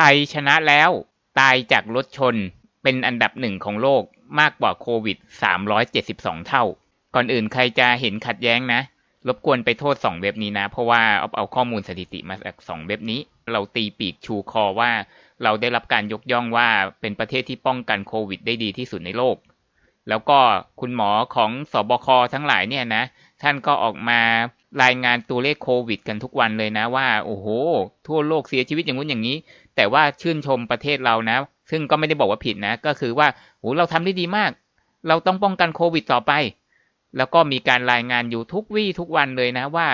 ไทยชนะแล้วตายจากรถชนเป็นอันดับหนึ่งของโลกมากกว่าโควิด 372 เท่า ก่อนอื่นใครจะเห็นขัดแย้งนะ รบกวนไปโทษสองเว็บนี้นะ เพราะว่าเอาเอาข้อมูลสถิติมาจากสองเว็บนี้ เราตีปีกชูคอว่า เราได้รับการยกย่องว่าเป็นประเทศที่ป้องกันโควิดได้ดีที่สุดในโลก แล้วก็คุณหมอของสอบคทั้งหลายเนี่ยนะ ท่านก็ออกมา รายงานตัวเลขโควิด กันทุกวันเลยนะว่า โอ้โห ทั่วโลกเสียชีวิตอย่างนู้นอย่างนี้ แต่ว่าชื่นชมประเทศเรานะ ซึ่งก็ไม่ได้บอกว่าผิดนะ ก็คือว่าโหเราทำได้ดีมาก เราต้องป้องกันโควิดต่อไป แล้วก็มีการรายงานอยู่ทุกวี่ทุกวันเลยนะว่า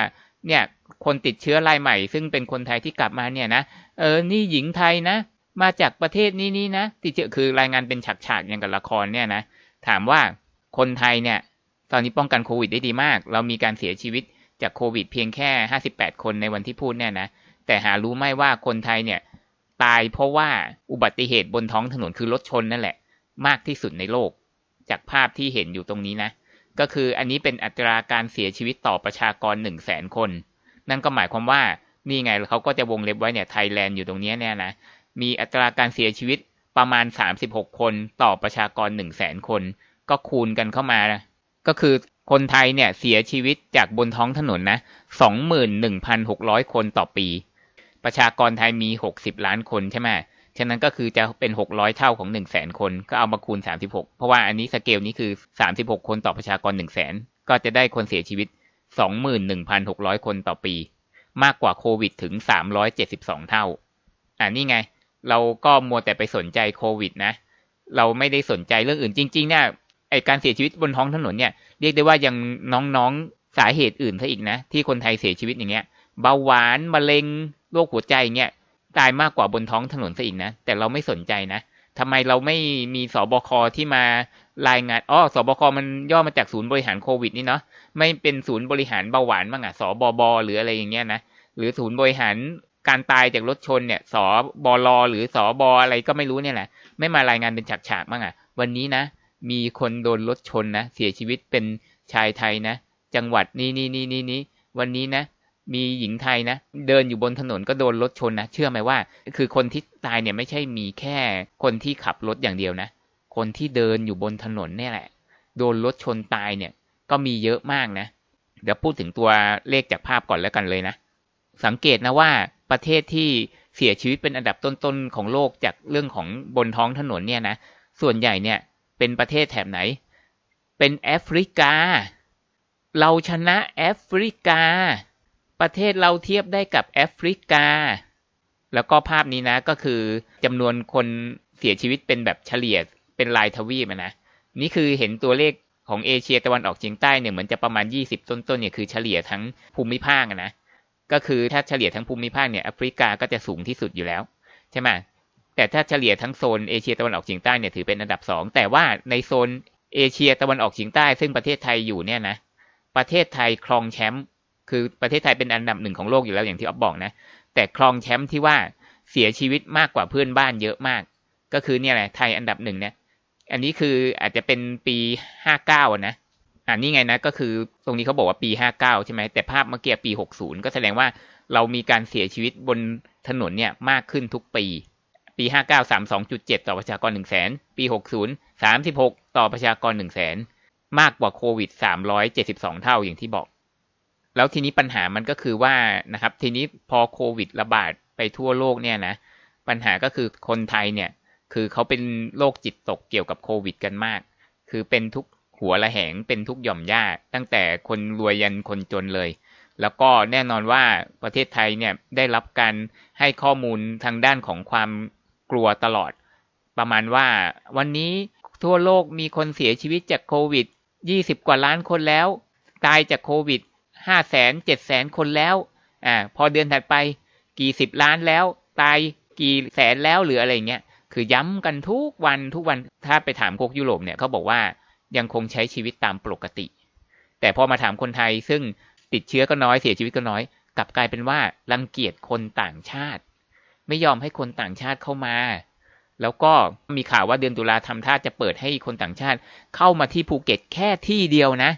เนี่ยคนติดเชื้อรายใหม่ ซึ่งเป็นคนไทยที่กลับมาเนี่ยนะ เออ นี่หญิงไทยนะ มาจากประเทศนี้นี้นะ ติดเชื้อคือรายงานเป็นฉากๆอย่างกับละครเนี่ยนะ ถามว่าคนไทยเนี่ย ตอนนี้ป้องกันโควิดได้ดีมาก เรามีการเสียชีวิต จากโควิดเพียงแค่ 58 คนในวันที่พูดเนี่ยนะ แต่หารู้ไหมว่าคนไทยเนี่ย ตายเพราะว่าอุบัติเหตุบนท้องถนนคือรถชนนั่นแหละ มากที่สุดในโลก จากภาพที่เห็นอยู่ตรงนี้นะ ก็คืออันนี้เป็นอัตราการเสียชีวิตต่อประชากร 1 0 0 0 0แสนคน นั่นก็หมายความว่านี่ไงเขาก็จะวงเล็บไว้เนี่ยไทยแลนด์อยู่ตรงนี้เนี่ยนะ มีอัตราการเสียชีวิตประมาณ 36 คนต่อประชากร 1 0 0 0 0แสนคน ก็คูณกันเข้ามา ก็คือ คนไทยเนี่ยเสียชีวิตจากบนท้องถนนนะ21,600 คนต่อปี ประชากรไทยมี 60 ล้านคนใช่ไหมฉะนั้นก็คือจะเป็น 600 เท่าของ 1 0 0 0 0แสนคน ก็เอามาคูณ 36 เพราะว่าอันนี้สเกลนี้คือ 36 คนต่อประชากร 1 0 0 0 0แสนก็จะได้คนเสียชีวิต 21,600 คนต่อปี มากกว่าโควิดถึง 372 เท่า อ่านี่ไง เราก็มัวแต่ไปสนใจโควิดนะ เราไม่ได้สนใจเรื่องอื่นจริงๆเนี่ย การเสียชีวิตบนท้องถนนเนี่ยเรียกได้ว่ายังน้องๆสาเหตุอื่นซะอีกนะ ที่คนไทยเสียชีวิตอย่างเงี้ยเบาหวานมะเร็งโรคหัวใจเงี้ยตายมากกว่าบนท้องถนนซะอีกนะ แต่เราไม่สนใจนะทำไมเราไม่มีสบคที่มารายงานอ๋อสบคมันย่อมาจากศูนย์บริหารโควิดนี่เนาะไม่เป็นศูนย์บริหารเบาหวานบ้างอะสบบบหรืออะไรอย่างเงี้ยนะหรือศูนย์บริหารการตายจากรถชนเนี่ยสบลหรือสบอะไรก็ไม่รู้เนี่ยแหละไม่มารายงานเป็นฉากๆบ้างอะวันนี้นะ มีคนโดนรถชนนะ เสียชีวิตเป็นชายไทยนะ จังหวัดนี้นี่นี่นี่นี้วันนี้นะ มีหญิงไทยนะ เดินอยู่บนถนนก็โดนรถชนนะ เชื่อไหมว่า คือคนที่ตายเนี่ยไม่ใช่มีแค่คนที่ขับรถอย่างเดียวนะ คนที่เดินอยู่บนถนนเนี่ยแหละ โดนรถชนตายเนี่ย ก็มีเยอะมากนะ เดี๋ยวพูดถึงตัวเลขจากภาพก่อนแล้วกันเลยนะ สังเกตนะว่าประเทศที่เสียชีวิตเป็นอันดับต้นๆของโลกจากเรื่องของบนท้องถนนเนี่ยนะ ส่วนใหญ่เนี่ย เป็นประเทศแถบไหน เป็นแอฟริกา เราชนะแอฟริกา ประเทศเราเทียบได้กับแอฟริกา แล้วก็ภาพนี้นะก็คือจำนวนคนเสียชีวิตเป็นแบบเฉลี่ยเป็นลายทวีปนะ นี่คือเห็นตัวเลขของเอเชียตะวันออกเฉียงใต้เนี่ยเหมือนจะประมาณ 20 ต้นๆเนี่ยคือเฉลี่ยทั้งภูมิภาคนะ ก็คือถ้าเฉลี่ยทั้งภูมิภาคเนี่ยแอฟริกาก็จะสูงที่สุดอยู่แล้ว ใช่ไหม แต่ถ้าเฉลี่ยทั้งโซนเอเชียตะวันออกเฉียงใต้เนี่ยถือเป็นอันดับสองแต่ว่าในโซนเอเชียตะวันออกเฉียงใต้ ซึ่งประเทศไทยอยู่เนี่ยนะประเทศไทยครองแชมป์คือประเทศไทยเป็นอันดับหนึ่งของโลกอยู่แล้วอย่างที่อ๊อฟบอกนะ แต่ครองแชมป์ที่ว่าเสียชีวิตมากกว่าเพื่อนบ้านเยอะมาก ก็คือเนี่ยแหละไทยอันดับหนึ่งเนี่ยอันนี้คืออาจจะเป็นปีห้าเก้านะอ่านี่ไงนะก็คือตรงนี้เขาบอกว่าปีห้าเก้าใช่ไหมแต่ภาพเมื่อกี้ปีหกศูนย์ก็แสดงว่าเรามีการเสียชีวิตบนถนนเนี่ยมากขึ้นทุกปี ปีห้าเก้าสามสองจุดเจ็ดต่อประชากรหนึ่งแสนปีหกศูนย์สามสิบหกต่อประชากรหนึ่งแสนมากกว่าโควิดสามร้อยเจ็ดสิบสองเท่าอย่างที่บอก แล้วทีนี้ปัญหามันก็คือว่านะครับ ทีนี้พอโควิดระบาดไปทั่วโลกเนี่ยนะ ปัญหาก็คือคนไทยเนี่ย คือเขาเป็นโรคจิตตกเกี่ยวกับโควิดกันมาก คือเป็นทุกหัวละแหง เป็นทุกหย่อมย่า ตั้งแต่คนรวยยันคนจนเลย แล้วก็แน่นอนว่าประเทศไทยเนี่ยได้รับการให้ข้อมูลทางด้านของความ กลัวตลอด ประมาณว่าวันนี้ทั่วโลกมีคนเสียชีวิตจากโควิด 20 กว่าล้านคนแล้ว ตายจากโควิด5แสน7แสนคนแล้วอ่าพอเดือนถัดไปกี่สิบล้านแล้ว ตายกี่แสนแล้วหรืออะไรเงี้ยคือย้ำกันทุกวันทุกวันถ้าไปถามพวกยุโรปเนี่ยเขาบอกว่ายังคงใช้ชีวิตตามปกติ แต่พอมาถามคนไทยซึ่งติดเชื้อก็น้อยเสียชีวิตก็น้อย กลับกลายเป็นว่ารังเกียจคนต่างชาติ ไม่ยอมให้คนต่างชาติเข้ามา แล้วก็มีข่าวว่าเดือนตุลาทำท่าจะเปิดให้คนต่างชาติ เข้ามาที่ภูเก็ตแค่ที่เดียวนะ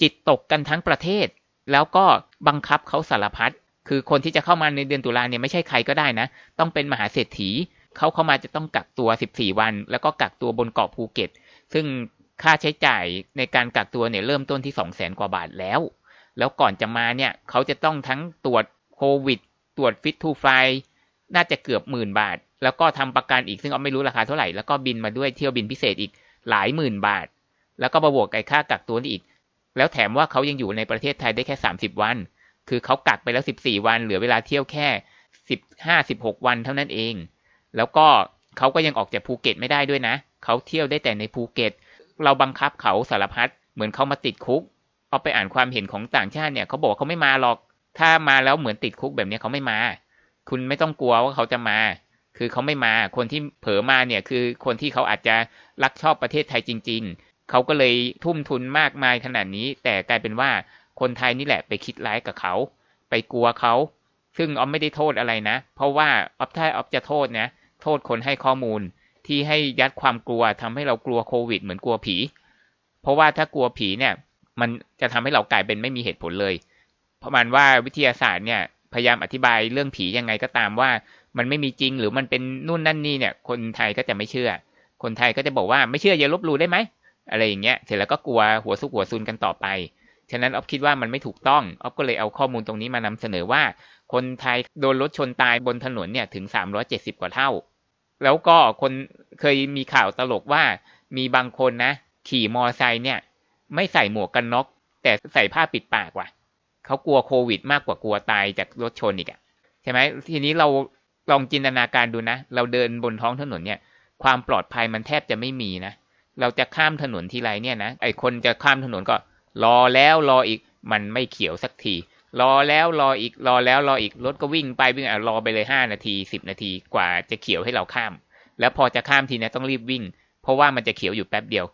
จิตตกกันทั้งประเทศ แล้วก็บังคับเขาสารพัดคือคนที่จะเข้ามาในเดือนตุลาเนี่ยไม่ใช่ใครก็ได้นะ ต้องเป็นมหาเศรษฐี เขาเข้ามาจะต้องกักตัว 14 วัน แล้วก็กักตัวบนเกาะภูเก็ต ซึ่งค่าใช้จ่ายในการกักตัวเนี่ยเริ่มต้นที่ 2 0 0แสนกว่าบาทแล้ว แล้วก่อนจะมาเนี่ยเขาจะต้องทั้งตรวจโควิด ตรวจฟิตทูไฟ น่าจะเกือบหมื่นบาท แล้วก็ทำประกันอีกซึ่งเอาไม่รู้ราคาเท่าไหร่ แล้วก็บินมาด้วยเที่ยวบินพิเศษอีกหลายหมื่นบาท แล้วก็มาบวกกับค่ากักตัวนี่อีก แล้วแถมว่าเขายังอยู่ในประเทศไทยได้แค่ 30 วัน คือเขากักไปแล้ว 14 วัน เหลือเวลาเที่ยวแค่ 15-16 วันเท่านั้นเอง แล้วก็เขาก็ยังออกจากภูเก็ตไม่ได้ด้วยนะ เขาเที่ยวได้แต่ในภูเก็ต เราบังคับเขาสารพัด เหมือนเขามาติดคุก เอาไปอ่านความเห็นของต่างชาติเนี่ยเขาบอกเขาไม่มาหรอก ถ้ามาแล้วเหมือนติดคุกแบบนี้เขาไม่มา คุณไม่ต้องกลัวว่าเขาจะมา คือเขาไม่มา คนที่เผลอมาเนี่ยคือคนที่เขาอาจจะรักชอบประเทศไทยจริง ๆ เขาก็เลยทุ่มทุนมากมายขนาดนี้ แต่กลายเป็นว่าคนไทยนี่แหละไปคิดร้ายกับเขา ไปกลัวเขา ซึ่งออฟไม่ได้โทษอะไรนะ เพราะว่าออฟถ้าออฟจะโทษนะ โทษคนให้ข้อมูลที่ให้ยัดความกลัวทำให้เรากลัวโควิด เหมือนกลัวผี เพราะว่าถ้ากลัวผีเนี่ย มันจะทำให้เรากลายเป็นไม่มีเหตุผลเลยประมาณว่าวิทยาศาสตร์เนี่ย พยายามอธิบายเรื่องผียังไงก็ตามว่า มันไม่มีจริงหรือมันเป็นนู่นนั่นนี่เนี่ย คนไทยก็จะไม่เชื่อ คนไทยก็จะบอกว่าไม่เชื่ออย่าลบหลู่ได้ไหมอะไรอย่างเงี้ยเสร็จแล้วก็กลัวหัวซุกหัวซุนกันต่อไปฉะนั้นออฟคิดว่ามันไม่ถูกต้องออฟก็เลยเอาข้อมูลตรงนี้มานำเสนอว่า คนไทยโดนรถชนตายบนถนนเนี่ยถึง 370 กว่าเท่า แล้วก็คนเคยมีข่าวตลกว่ามีบางคนนะ ขี่มอไซค์เนี่ย ไม่ใส่หมวกกันน็อกแต่ใส่ผ้าปิดปากว่ะ เขากลัวโควิด มากกว่ากลัวตายจากรถชนอีกอะใช่ไหมทีนี้เราลองจินตนาการดูนะ เราเดินบนท้องถนนเนี่ย ความปลอดภัยมันแทบจะไม่มีนะ เราจะข้ามถนนทีไรเนี่ยนะ ไอคนจะข้ามถนนก็ รอแล้วรออีก มันไม่เขียวสักที รอแล้วรออีก รอแล้วรออีก รถก็วิ่งไปวิ่งอะรอไปเลยห้านาทีสิบนาทีกว่าจะเขียวให้เราข้าม แล้วพอจะข้ามทีนี้ต้องรีบวิ่ง เพราะว่ามันจะเขียวอยู่แป๊บเดียว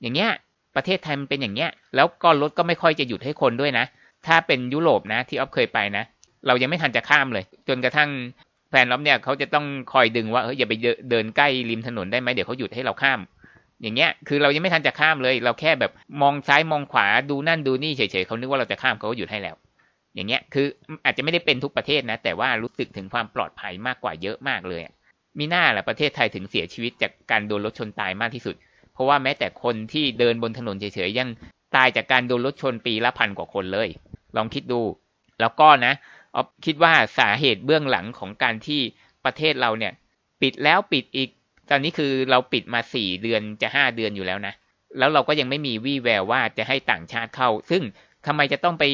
อย่างเงี้ย ประเทศไทยมันเป็นอย่างเงี้ย แล้วก็รถก็ไม่ค่อยจะหยุดให้คนด้วยนะ ถ้าเป็นยุโรปนะที่ออฟเคยไปนะ เรายังไม่ทันจะข้ามเลย จนกระทั่งแฟนออฟเนี่ยเขาจะต้องคอยดึงว่าเฮ้ยอย่าไปเดินใกล้ริมถนนได้ไหมเดี๋ยวเขาหยุดให้เราข้าม อย่างเงี้ยคือเรายังไม่ทันจะข้ามเลย เราแค่แบบมองซ้ายมองขวาดูนั่นดูนี่เฉยๆเขานึกว่าเราจะข้ามเขาก็หยุดให้แล้ว อย่างเงี้ยคืออาจจะไม่ได้เป็นทุกประเทศนะ แต่ว่ารู้สึกถึงความปลอดภัยมากกว่าเยอะมากเลยมีหน้าแหละประเทศไทยถึงเสียชีวิตจากการโดนรถชนตายมากที่สุด เพราะว่าแม้แต่คนที่เดินบนถนนเฉยๆยังตายจากการโดนรถชนปีละพันกว่าคนเลย ลองคิดดู แล้วก็นะออคิดว่าสาเหตุเบื้องหลังของการที่ประเทศเราเนี่ย ปิดแล้วปิดอีก ตอนนี้คือเราปิดมาสี่เดือนจะห้าเดือนอยู่แล้วนะ แล้วเราก็ยังไม่มีวี่แววว่าจะให้ต่างชาติเข้า ซึ่งทำไมจะต้องไป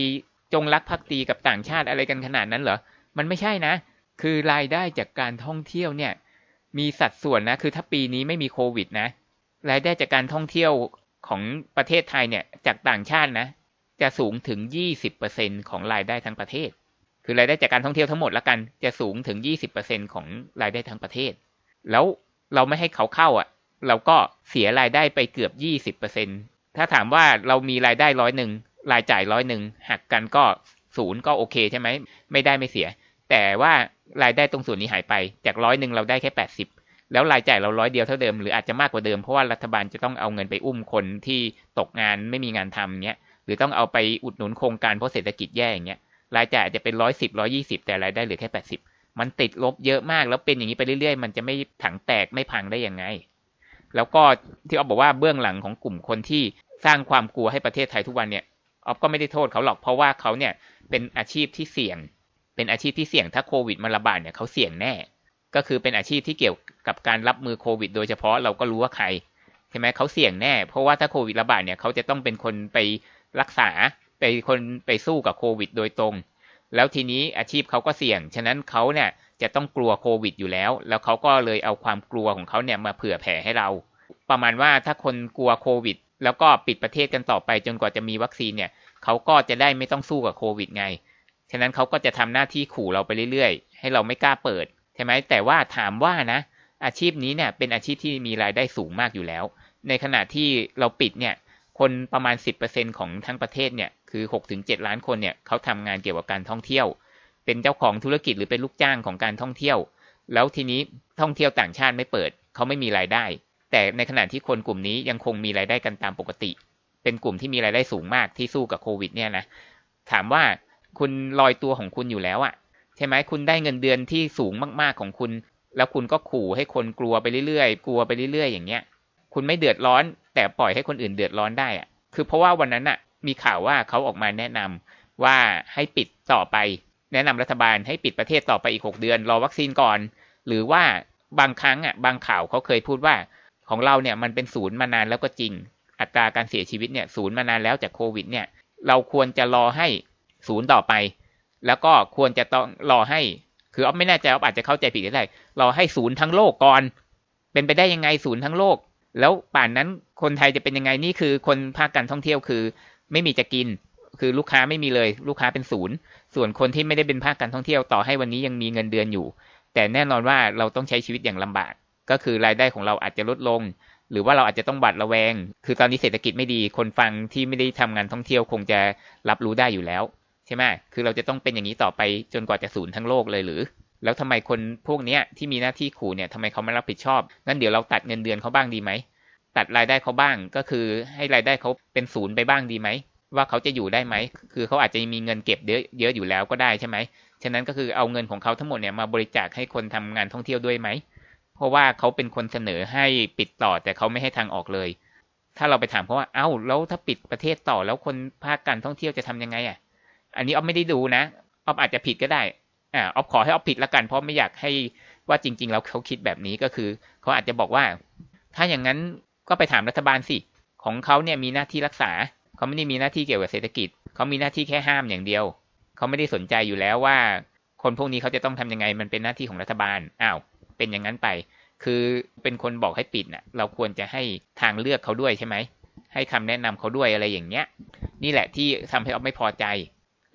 จงรักภักดีกับต่างชาติอะไรกันขนาดนั้นเหรอ มันไม่ใช่นะ คือรายได้จากการท่องเที่ยวเนี่ย มีสัดส่วนนะ คือถ้าปีนี้ไม่มีโควิดนะ รายได้จากการท่องเที่ยวของประเทศไทยเนี่ย จากต่างชาตินะ จะสูงถึง 20%ของรายได้ทั้งประเทศ คือรายได้จากการท่องเที่ยวทั้งหมดละกันจะสูงถึง 20%ของรายได้ทั้งประเทศ แล้วเราไม่ให้เขาเข้าอะ เราก็เสียรายได้ไปเกือบ 20%ถ้าถามว่าเรามีรายได้ร้อยหนึ่งรายจ่ายร้อยหนึ่งหักกันก็ศูนย์ก็โอเคใช่ไหมไม่ได้ไม่เสีย แต่ว่ารายได้ตรงส่วนนี้หายไปจากร้อยหนึ่งเราได้แค่ 80แล้วรายจ่ายเราร้อยเดียวเท่าเดิมหรืออาจจะมากกว่าเดิมเพราะว่ารัฐบาลจะต้องเอาเงินไปอุ้มคนที่ตกงานไม่มีงานทำเงี้ย รือต้องเอาไปอุดหนุนโครงการเพราะเศรษฐกิจแย่อย่างเงี้ยรายจ่ายจะเป็นร้อยสิบร้อยี่สิบแต่รายได้เหลือแค่แปดสิบมันติดลบเยอะมากแล้วเป็นอย่างนี้ไปเรื่อยๆ มันจะไม่ถังแตกไม่พังได้ยังไง แล้วก็ที่อ๊อฟบอกว่าเบื้องหลังของกลุ่มคนที่สร้างความกลัวให้ประเทศไทยทุกวันเนี่ยอ๊อฟก็ไม่ได้โทษเขาหรอกเพราะว่าเขาเนี่ยเป็นอาชีพที่เสี่ยง เป็นอาชีพที่เสี่ยงถ้าโควิดมันระบาดเนี่ยเขาเสี่ยงแน่ ก็คือเป็นอาชีพที่เกี่ยวกับการรับมือโควิด โดยเฉพาะเราก็รู้ว่าใครใช่ไหมเขาเสี่ยงแน่ เพราะว่าถ้าโควิดระบาดเนี่ยเขาจะต้องเป็นคนไป รักษาไปคนไปสู้กับโควิดโดยตรง แล้วทีนี้อาชีพเขาก็เสี่ยง ฉะนั้นเขาเนี่ยจะต้องกลัวโควิดอยู่แล้ว แล้วเขาก็เลยเอาความกลัวของเขาเนี่ยมาเผื่อแผ่ให้เรา ประมาณว่าถ้าคนกลัวโควิด แล้วก็ปิดประเทศกันต่อไปจนกว่าจะมีวัคซีนเนี่ยเขาก็จะได้ไม่ต้องสู้กับโควิดไง ฉะนั้นเขาก็จะทำหน้าที่ขู่เราไปเรื่อยๆ ให้เราไม่กล้าเปิดใช่ไหมแต่ว่าถามว่านะ อาชีพนี้เนี่ยเป็นอาชีพที่มีรายได้สูงมากอยู่แล้ว ในขณะที่เราปิดเนี่ย คนประมาณ 10%ของทั้งประเทศเนี่ยคือ 6-7 ล้านคนเนี่ยเขาทำงานเกี่ยวกับการท่องเที่ยว เป็นเจ้าของธุรกิจหรือเป็นลูกจ้างของการท่องเที่ยว แล้วทีนี้ท่องเที่ยวต่างชาติไม่เปิดเขาไม่มีรายได้ แต่ในขณะที่คนกลุ่มนี้ยังคงมีรายได้กันตามปกติ เป็นกลุ่มที่มีรายได้สูงมากที่สู้กับโควิดเนี่ยนะถามว่าคุณลอยตัวของคุณอยู่แล้วอะ่ะใช่ไหมคุณได้เงินเดือนที่สูงมากๆของคุณ แล้วคุณก็ขู่ให้คนกลัวไปเรื่อยๆ กลัวไปเรื่อยๆ อย่างเงี้ย คุณไม่เดือดร้อน แต่ปล่อยให้คนอื่นเดือดร้อนได้อะคือเพราะว่าวันนั้นอะมีข่าวว่าเขาออกมาแนะนำว่าให้ปิดต่อไป แนะนำรัฐบาลให้ปิดประเทศต่อไปอีก 6 เดือน รอวัคซีนก่อน หรือว่าบางครั้งอะบางข่าวเขาเคยพูดว่าของเราเนี่ยมันเป็นศูนย์มานานแล้วก็จริง อัตราการเสียชีวิตเนี่ยศูนย์มานานแล้วจากโควิดเนี่ยเราควรจะรอให้ศูนย์ต่อไป แล้วก็ควรจะต้องรอให้ คืออ๊อฟไม่แน่ใจอ๊อฟอาจจะเข้าใจผิดได้รอให้ศูนย์ทั้งโลกก่อน เป็นไปได้ยังไงศูนย์ทั้งโลก แล้วป่านนั้นคนไทยจะเป็นยังไงนี่คือคนภาคการท่องเที่ยวคือ ไม่มีจะกิน คือลูกค้าไม่มีเลย ลูกค้าเป็นศูนย์ ส่วนคนที่ไม่ได้เป็นภาคการท่องเที่ยวต่อให้วันนี้ยังมีเงินเดือนอยู่ แต่แน่นอนว่าเราต้องใช้ชีวิตอย่างลำบาก ก็คือรายได้ของเราอาจจะลดลง หรือว่าเราอาจจะต้องบัดระแวง คือตอนนี้เศรษฐกิจไม่ดี คนฟังที่ไม่ได้ทำงานท่องเที่ยวคงจะรับรู้ได้อยู่แล้ว ใช่ไหมคือเราจะต้องเป็นอย่างนี้ต่อไปจนกว่าจะศูนย์ทั้งโลกเลยหรือ แล้วทำไมคนพวกเนี้ยที่มีหน้าที่ขู่เนี่ยทำไมเขาไม่รับผิดชอบงั้นเดี๋ยวเราตัดเงินเดือนเขาบ้างดีไหมตัดรายได้เขาบ้างก็คือให้รายได้เขาเป็นศูนย์ไปบ้างดีไหมว่าเขาจะอยู่ได้ไหม คือเขาอาจจะมีเงินเก็บเยอะเยอะอยู่แล้วก็ได้ใช่ไหม ฉะนั้นก็คือเอาเงินของเขาทั้งหมดเนี่ยมาบริจาคให้คนทำงานท่องเที่ยวด้วยไหม เพราะว่าเขาเป็นคนเสนอให้ปิดต่อแต่เขาไม่ให้ทางออกเลย ถ้าเราไปถามเขาว่า เอ้า แล้วถ้าปิดประเทศต่อแล้วคนภาคการท่องเที่ยวจะทำยังไงอะ อันนี้ออฟไม่ได้ดูนะออฟอาจจะผิดก็ได้ อ่าออฟขอให้ออฟผิดละกัน เพราะไม่อยากให้ว่าจริง ๆ แล้วเขาคิดแบบนี้ก็คือเขาอาจจะบอกว่า ถ้าอย่างนั้นก็ไปถามรัฐบาลสิของเขาเนี่ยมีหน้าที่รักษาเขาไม่ได้มีหน้าที่เกี่ยวกับเศรษฐกิจเขามีหน้าที่แค่ห้ามอย่างเดียวเขาไม่ได้สนใจอยู่แล้วว่า คนพวกนี้เขาจะต้องทำยังไงมันเป็นหน้าที่ของรัฐบาลอ้าวเป็นอย่างนั้นไป คือเป็นคนบอกให้ปิดน่ะ เราควรจะให้ทางเลือกเขาด้วยใช่ไหมให้คำแนะนำเขาด้วยอะไรอย่างเงี้ย นี่แหละที่ทำให้ออฟไม่พอใจ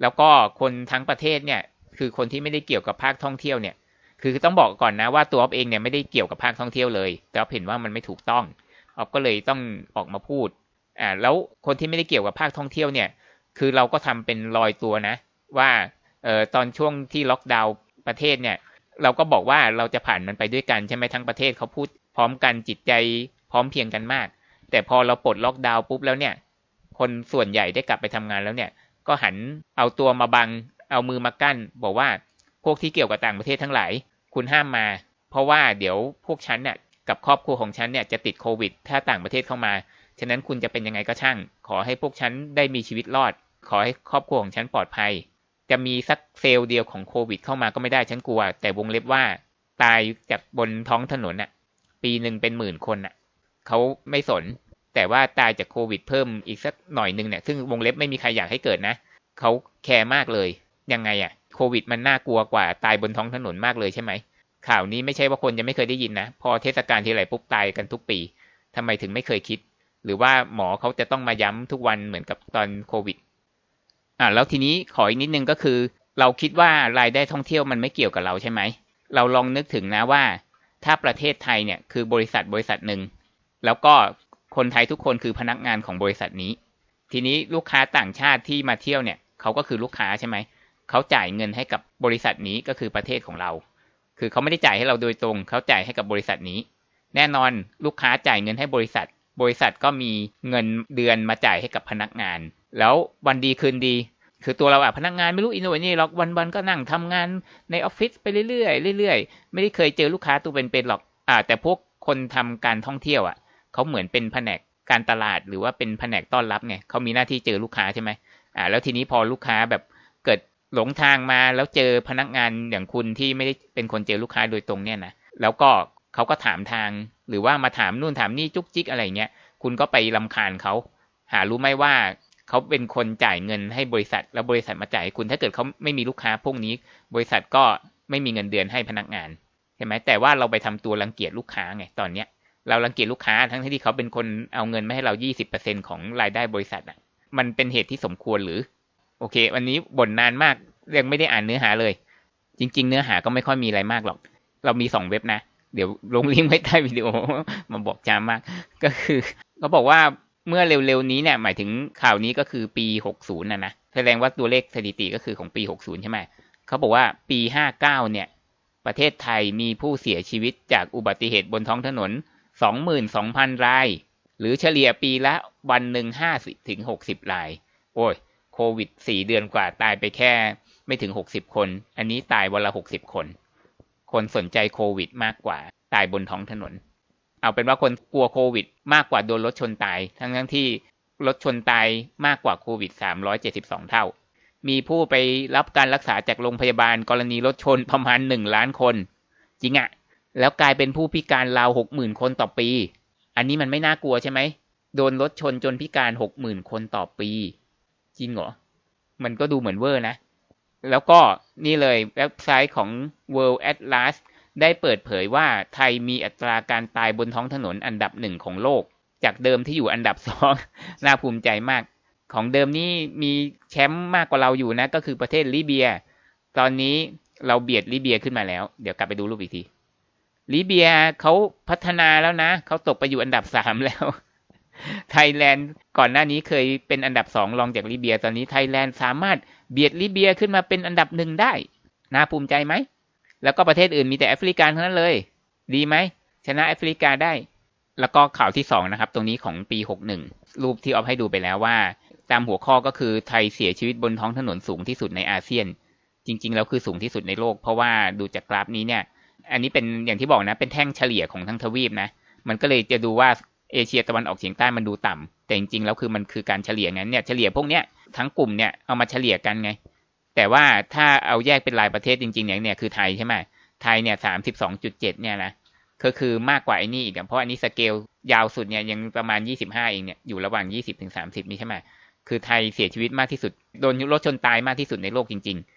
แล้วก็คนทั้งประเทศเนี่ย คือคนที่ไม่ได้เกี่ยวกับภาคท่องเที่ยวเนี่ย คือต้องบอกก่อนนะว่าตัวออฟเองเนี่ยไม่ได้เกี่ยวกับภาคท่องเที่ยวเลย แต่ออฟเห็นว่ามันไม่ถูกต้องออฟก็เลยต้องออกมาพูดอ่าแล้วคนที่ไม่ได้เกี่ยวกับภาคท่องเที่ยวเนี่ย คือเราก็ทำเป็นลอยตัวนะ ว่าเอ่อตอนช่วงที่ล็อกดาวน์ประเทศเนี่ย เราก็บอกว่าเราจะผ่านมันไปด้วยกันใช่ไหมทั้งประเทศเขาพูดพร้อมกันจิตใจพร้อมเพียงกันมาก แต่พอเราปลดล็อกดาวน์ปุ๊บแล้วเนี่ย คนส่วนใหญ่ได้กลับไปทำงานแล้วเนี่ย ก็หันเอาตัวมาบัง เอามือมากั้น บอกว่าพวกที่เกี่ยวกับต่างประเทศทั้งหลาย คุณห้ามมา เพราะว่าเดี๋ยวพวกฉันเนี่ยกับครอบครัวของฉันเนี่ยจะติดโควิด ถ้าต่างประเทศเข้ามา ฉะนั้นคุณจะเป็นยังไงก็ช่าง ขอให้พวกฉันได้มีชีวิตรอด ขอให้ครอบครัวของฉันปลอดภัย จะมีสักเซลล์เดียวของโควิด เข้ามาก็ไม่ได้ฉันกลัว แต่วงเล็บว่าตายจากบนท้องถนนน่ะ ปีหนึ่งเป็นหมื่นคนน่ะเขาไม่สน แต่ว่าตายจากโควิดเพิ่มอีกสักหน่อยหนึ่งเนี่ย ซึ่งวงเล็บไม่มีใครอยากให้เกิดนะ เขาแคร์มากเลย ยังไงอะโควิดมันน่ากลัวกว่าตายบนท้องถนนมากเลยใช่ไหม ข่าวนี้ไม่ใช่ว่าคนจะไม่เคยได้ยินนะ พอเทศกาลทีไรปุ๊บตายกันทุกปีทำไมถึงไม่เคยคิด หรือว่าหมอเขาจะต้องมาย้ำทุกวันเหมือนกับตอนโควิดอ่าแล้วทีนี้ขออีกนิดนึงก็คือ เราคิดว่ารายได้ท่องเที่ยวมันไม่เกี่ยวกับเราใช่ไหม เราลองนึกถึงนะว่า ถ้าประเทศไทยเนี่ยคือบริษัทบริษัทหนึ่งแล้วก็คนไทยทุกคนคือพนักงานของบริษัทนี้ ทีนี้ลูกค้าต่างชาติที่มาเที่ยวเนี่ยเขาก็คือลูกค้าใช่ไหม เขาจ่ายเงินให้กับบริษัทนี้ก็คือประเทศของเรา คือเขาไม่ได้จ่ายให้เราโดยตรง เขาจ่ายให้กับบริษัทนี้ แน่นอนลูกค้าจ่ายเงินให้บริษัท บริษัทก็มีเงินเดือนมาจ่ายให้กับพนักงาน แล้ววันดีคืนดี คือตัวเราอะพนักงานไม่รู้อินโนนี่หรอกวันๆก็นั่งทำงานในออฟฟิศไปเรื่อยๆเรื่อยๆ ไม่ได้เคยเจอลูกค้าตัวเป็นๆหรอกอ่าแต่พวกคนทำการท่องเที่ยวอะเขาเหมือนเป็นแผนกการตลาดหรือว่าเป็นแผนกต้อนรับไงเขามีหน้าที่เจอลูกค้าใช่ไหมอ่าแล้วทีนี้พอลูกค้าแบบเกิด หลงทางมาแล้วเจอพนักงานอย่างคุณที่ไม่ได้เป็นคนเจอลูกค้าโดยตรงเนี่ยนะแล้วก็เขาก็ถามทาง หรือว่ามาถามนู่นถามนี่จุกจิกอะไรเงี้ยคุณก็ไปลำคาญเขาหารู้ไหมว่าเขาเป็นคนจ่ายเงินให้บริษัท แล้วบริษัทมาจ่ายคุณถ้าเกิดเขาไม่มีลูกค้าพวกนี้ บริษัทก็ไม่มีเงินเดือนให้พนักงานใช่ไหมแต่ว่าเราไปทำตัวรังเกียจลูกค้าไงตอนเนี้ยเรารังเกียจลูกค้าทั้งที่เขาเป็นคนเอาเงินมาให้เรา 20%ของรายได้บริษัทอะ มันเป็นเหตุที่สมควรหรือ โอเค วันนี้บ่นนานมากยังไม่ได้อ่านเนื้อหาเลย จริง ๆ เนื้อหาก็ไม่ค่อยมีอะไรมากหรอก เรามีสองเว็บนะ เดี๋ยวลงลิงก์ไว้ใต้วิดีโอมาบอกจามมาก ก็คือเขาบอกว่าเมื่อเร็วๆนี้เนี่ยหมายถึงข่าวนี้ก็คือปี 60นะนะแสดงว่าตัวเลขสถิติก็คือของปี 60 ใช่ไหมเขาบอกว่าปี 59 เนี่ย ประเทศไทยมีผู้เสียชีวิตจากอุบัติเหตุบนท้องถนน 22,000 ราย หรือเฉลี่ยปีละวันหนึ่ง50ถึง60 ราย โอ้ย โควิด4เดือนกว่าตายไปแค่ไม่ถึงหกสิบคน อันนี้ตายวันละหกสิบคน คนสนใจโควิดมากกว่าตายบนท้องถนน เอาเป็นว่าคนกลัวโควิด มากกว่าโดนรถชนตาย ทั้งทั้งที่รถชนตายมากกว่าโควิดสามร้อยเจ็ดสิบสองเท่า มีผู้ไปรับการรักษาจากโรงพยาบาลกรณีรถชนประมาณหนึ่งล้านคน จริงอะแล้วกลายเป็นผู้พิการราวหกหมื่นคนต่อปี อันนี้มันไม่น่ากลัวใช่ไหม โดนรถชนจนพิการหกหมื่นคนต่อปี จริงเหรอ มันก็ดูเหมือนเวอร์นะ แล้วก็นี่เลยเว็บไซต์ของ World Atlas ได้เปิดเผยว่าไทยมีอัตราการตายบนท้องถนนอันดับหนึ่งของโลก จากเดิมที่อยู่อันดับสองน่าภูมิใจมาก ของเดิมนี่มีแชมป์มากกว่าเราอยู่นะ ก็คือประเทศลิเบีย ตอนนี้เราเบียดลิเบียขึ้นมาแล้ว เดี๋ยวกลับไปดูรูปอีกทีลิเบียเขาพัฒนาแล้วนะ เขาตกไปอยู่อันดับสามแล้ว ไทยแลนด์ก่อนหน้านี้เคยเป็นอันดับสองรองจากลิเบีย ตอนนี้ไทยแลนด์สามารถเบียดลิเบียขึ้นมาเป็นอันดับหนึ่งได้ น่าภูมิใจไหม แล้วก็ประเทศอื่นมีแต่แอฟริกันทั้งนั้นเลย ดีไหม ชนะแอฟริกาได้ แล้วก็ข่าวที่สองนะครับ ตรงนี้ของปีหกหนึ่งรูปที่ออฟให้ดูไปแล้วว่า ตามหัวข้อก็คือไทยเสียชีวิตบนท้องถนนสูงที่สุดในอาเซียน จริง ๆ แล้วคือสูงที่สุดในโลก เพราะว่าดูจากกราฟนี้เนี่ย อันนี้เป็นอย่างที่บอกนะ เป็นแท่งเฉลี่ยของทั้งทวีปนะ มันก็เลยจะดูว่า เอเชียตะวันออกเฉียงใต้มันดูต่ำแต่จริงๆแล้วคือมันคือการเฉลี่ยงั้นเนี่ยเฉลี่ยพวกเนี้ยทั้งกลุ่มเนี่ยเอามาเฉลี่ยกันไง แต่ว่าถ้าเอาแยกเป็นรายประเทศจริงๆอย่างเนี่ยคือไทยใช่ไหมไทยเนี่ยสามสิบสองจุดเจ็ดเนี่ยนะก็คือมากกว่าไอ้นี่อีกเพราะอันนี้สเกลยาวสุดเนี่ยยังประมาณยี่สิบห้าเองเนี่ยอยู่ระหว่างยี่สิบถึงสามสิบนี่ใช่ไหมคือไทยเสียชีวิตมากที่สุดโดนรถชนตายมากที่สุดในโลกจริง ๆ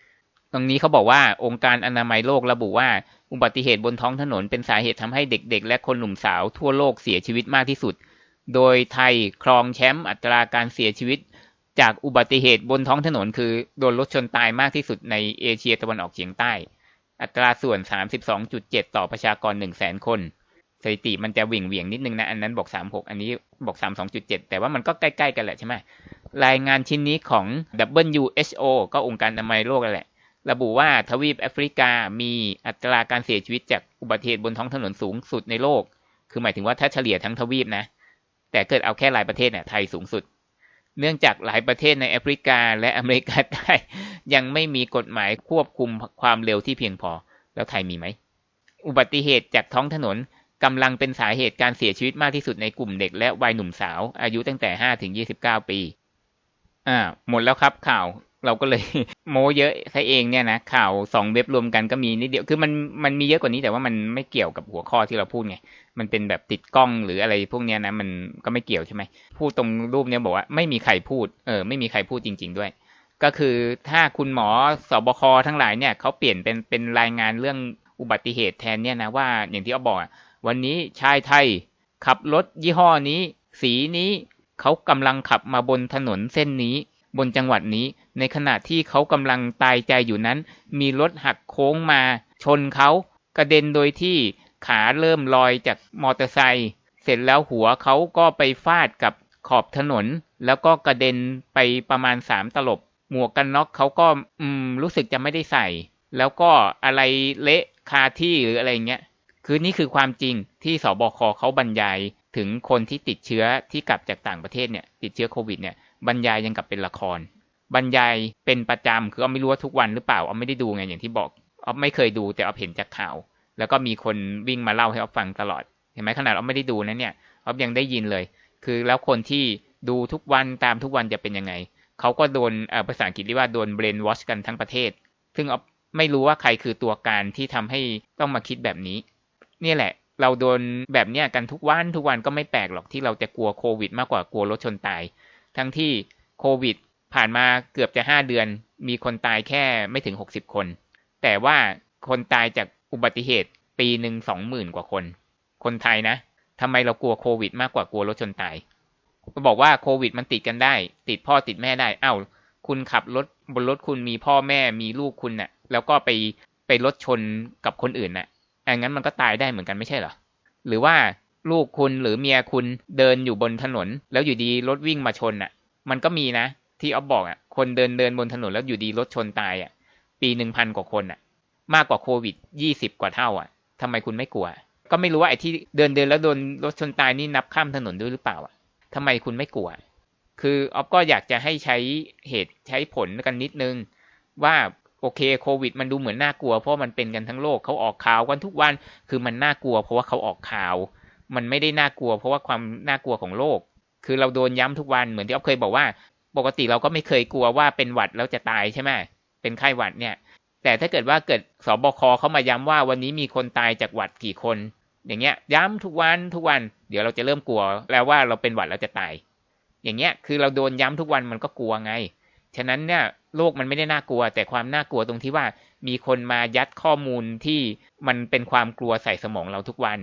ตรงนี้เขาบอกว่าองค์การอนามัยโลกระบุว่า อุบัติเหตุบนท้องถนนเป็นสาเหตุทำให้เด็กๆ และคนหนุ่มสาวทั่วโลกเสียชีวิตมากที่สุด โดยไทยครองแชมป์อัตราการเสียชีวิต จากอุบัติเหตุบนท้องถนน คือโดนรถชนตายมากที่สุดในเอเชียตะวันออกเฉียงใต้ อัตราส่วน 32.7 ต่อประชากร 1 0 0 0 0แสนคนสถิติมันจะหวิ่งเหวียงนิดนึงนะอันนั้นบอก36 อันนี้บอก32.7 แต่ว่ามันก็ใกล้ๆกันแหละใช่ไหมรายงานชิ้นนี้ของ WHO ก็องค์การอนามัยโลกแหละ ระบุว่าทวีปแอฟริกามีอัตราการเสียชีวิตจากอุบัติเหตุบนท้องถนนสูงสุดในโลก คือหมายถึงว่าถ้าเฉลี่ยทั้งทวีปนะ แต่เกิดเอาแค่รายประเทศเนี่ยไทยสูงสุด เนื่องจากหลายประเทศในแอฟริกาและอเมริกาใต้ยังไม่มีกฎหมายควบคุมความเร็วที่เพียงพอ แล้วไทยมีไหม อุบัติเหตุจากท้องถนนกำลังเป็นสาเหตุการเสียชีวิตมากที่สุดในกลุ่มเด็กและวัยหนุ่มสาว อายุตั้งแต่5ถึง29 ปี อ่า หมดแล้วครับข่าว เราก็เลยโม้เยอะซะเองเนี่ยนะข่าวสองเว็บรวมกันก็มีนิดเดียวคือมันมันมีเยอะกว่านี้แต่ว่ามันไม่เกี่ยวกับหัวข้อที่เราพูดไงมันเป็นแบบติดกล้องหรืออะไรพวกเนี้ยนะมันก็ไม่เกี่ยวใช่ไหมพูดตรงรูปเนี้ยบอกว่าไม่มีใครพูดเออไม่มีใครพูดจริง ๆ ด้วย ก็คือถ้าคุณหมอสบคทั้งหลายเนี่ยเขาเปลี่ยนเป็นเป็นรายงานเรื่องอุบัติเหตุแทนเนี่ยนะว่าอย่างที่เขาบอกวันนี้ชายไทยขับรถยี่ห้อนี้ สีนี้เขากำลังขับมาบนถนนเส้นนี้ บนจังหวัดนี้ ในขณะที่เขากำลังตายใจอยู่นั้น มีรถหักโค้งมา ชนเขากระเด็นโดยที่ขาเริ่มลอยจากมอเตอร์ไซค์เสร็จแล้วหัวเขาก็ไปฟาดกับขอบถนน แล้วก็กระเด็นไปประมาณสามตลบ หมวกกันน็อกเขาก็อืมรู้สึกจะไม่ได้ใส่ แล้วก็อะไรเละคาที่หรืออะไรเงี้ยคือนี่คือความจริงที่สบคเขาบรรยายถึงคนที่ติดเชื้อที่กลับจากต่างประเทศเนี่ยติดเชื้อโควิดเนี่ย บรรยายยังกับเป็นละคร บรรยายเป็นประจำคือเอาไม่รู้ว่าทุกวันหรือเปล่าเอาไม่ได้ดูไงอย่างที่บอกเอาไม่เคยดูแต่เอาเห็นจากข่าว แล้วก็มีคนวิ่งมาเล่าให้เอาฟังตลอด เห็นไหมขนาดเอาไม่ได้ดูนะเนี่ยเอายังได้ยินเลย คือแล้วคนที่ดูทุกวันตามทุกวันจะเป็นยังไงเขาก็โดนภาษาอังกฤษเรียกว่าโดนเบรนวอชกันทั้งประเทศ ซึ่งเอไม่รู้ว่าใครคือตัวการที่ทำให้ต้องมาคิดแบบนี้ นี่แหละ เราโดนแบบเนี้ยกันทุกวันทุกวันก็ไม่แปลกหรอกที่เราจะกลัวโควิด มากกว่ากลัวรถชนตาย ทั้งที่โควิด ผ่านมาเกือบจะห้าเดือน มีคนตายแค่ไม่ถึงหกสิบคน แต่ว่าคนตายจากอุบัติเหตุปีหนึ่งสองหมื่นกว่าคน คนไทยนะทำไมเรากลัวโควิดมากกว่ากลัวรถชนตายก็บอกว่าโควิดมันติดกันได้ ติดพ่อติดแม่ได้เอ้าคุณขับรถบนรถคุณมีพ่อแม่มีลูกคุณน่ะ แล้วก็ไปไปรถชนกับคนอื่นน่ะอย่างนั้นมันก็ตายได้เหมือนกันไม่ใช่เหรอหรือว่า ลูกคุณหรือเมียคุณเดินอยู่บนถนน แล้วอยู่ดีรถวิ่งมาชนน่ะ มันก็มีนะ ที่ออฟบอกอะ คนเดินเดินบนถนนแล้วอยู่ดีรถชนตายอะ ปีหนึ่งพันกว่าคนอะ มากกว่าโควิดยี่สิบกว่าเท่าอะทำไมคุณไม่กลัว ก็ไม่รู้ว่าไอ้ที่เดินเดินแล้วโดนรถชนตายนี่นับข้ามถนนด้วยหรือเปล่าอะทำไมคุณไม่กลัว คือออฟก็อยากจะให้ใช้เหตุใช้ผลกันนิดนึง ว่าโอเคโควิด มันดูเหมือนน่ากลัวเพราะมันเป็นกันทั้งโลกเขาออกข่าวกันทุกวัน คือมันน่ากลัวเพราะว่าเขาออกข่าว มันไม่ได้น่ากลัว เพราะว่าความน่ากลัวของโลก คือเราโดนย้ำทุกวันเหมือนที่อ๊อฟเคยบอกว่า ปกติเราก็ไม่เคยกลัวว่าเป็นหวัดแล้วจะตายใช่ไหมเป็นไข้หวัดเนี่ย แต่ถ้าเกิดว่าเกิดสบคเขามาย้ำว่าวันนี้มีคนตายจากหวัดกี่คน อย่างเงี้ย ย้ำทุกวันทุกวัน เดี๋ยวเราจะเริ่มกลัวแล้วว่าเราเป็นหวัดแล้วจะตาย อย่างเงี้ยคือเราโดนย้ำทุกวันมันก็กลัวไง ฉะนั้นเนี่ยโลกมันไม่ได้น่ากลัว แต่ความน่ากลัวตรงที่ว่ามีคนมายัดข้อมูลที่มันเป็นความกลัวใส่สมองเราทุกวัน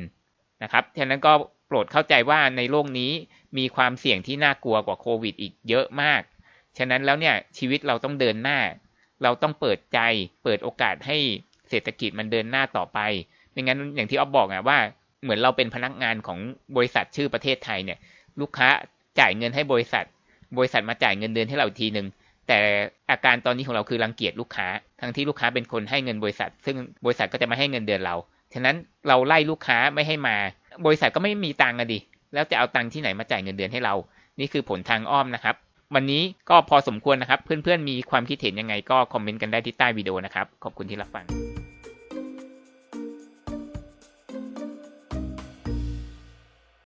นะครับฉะนั้นก็โปรดเข้าใจว่าในโลกนี้มีความเสี่ยงที่น่ากลัวกว่าโควิดอีกเยอะมาก ฉะนั้นแล้วเนี่ยชีวิตเราต้องเดินหน้า เราต้องเปิดใจ เปิดโอกาสให้เศรษฐกิจมันเดินหน้าต่อไป ไม่งั้นอย่างที่อ๊อฟบอกอะว่าเหมือนเราเป็นพนักงานของบริษัทชื่อประเทศไทยเนี่ย ลูกค้าจ่ายเงินให้บริษัท บริษัทมาจ่ายเงินเดือนให้เราทีหนึ่งแต่อาการตอนนี้ของเราคือรังเกียจลูกค้า ทั้งที่ลูกค้าเป็นคนให้เงินบริษัท ซึ่งบริษัทก็จะมาให้เงินเดือนเรา ฉะนั้นเราไล่ลูกค้าไม่ให้มา บริษัทก็ไม่มีตังค์อะดิ แล้วจะเอาตังค์ที่ไหนมาจ่ายเงินเดือนให้เรา นี่คือผลทางอ้อมนะครับ วันนี้ก็พอสมควรนะครับ เพื่อนๆมีความคิดเห็นยังไงก็คอมเมนต์กันได้ที่ใต้วิดีโอนะครับ ขอบคุณที่รับฟัง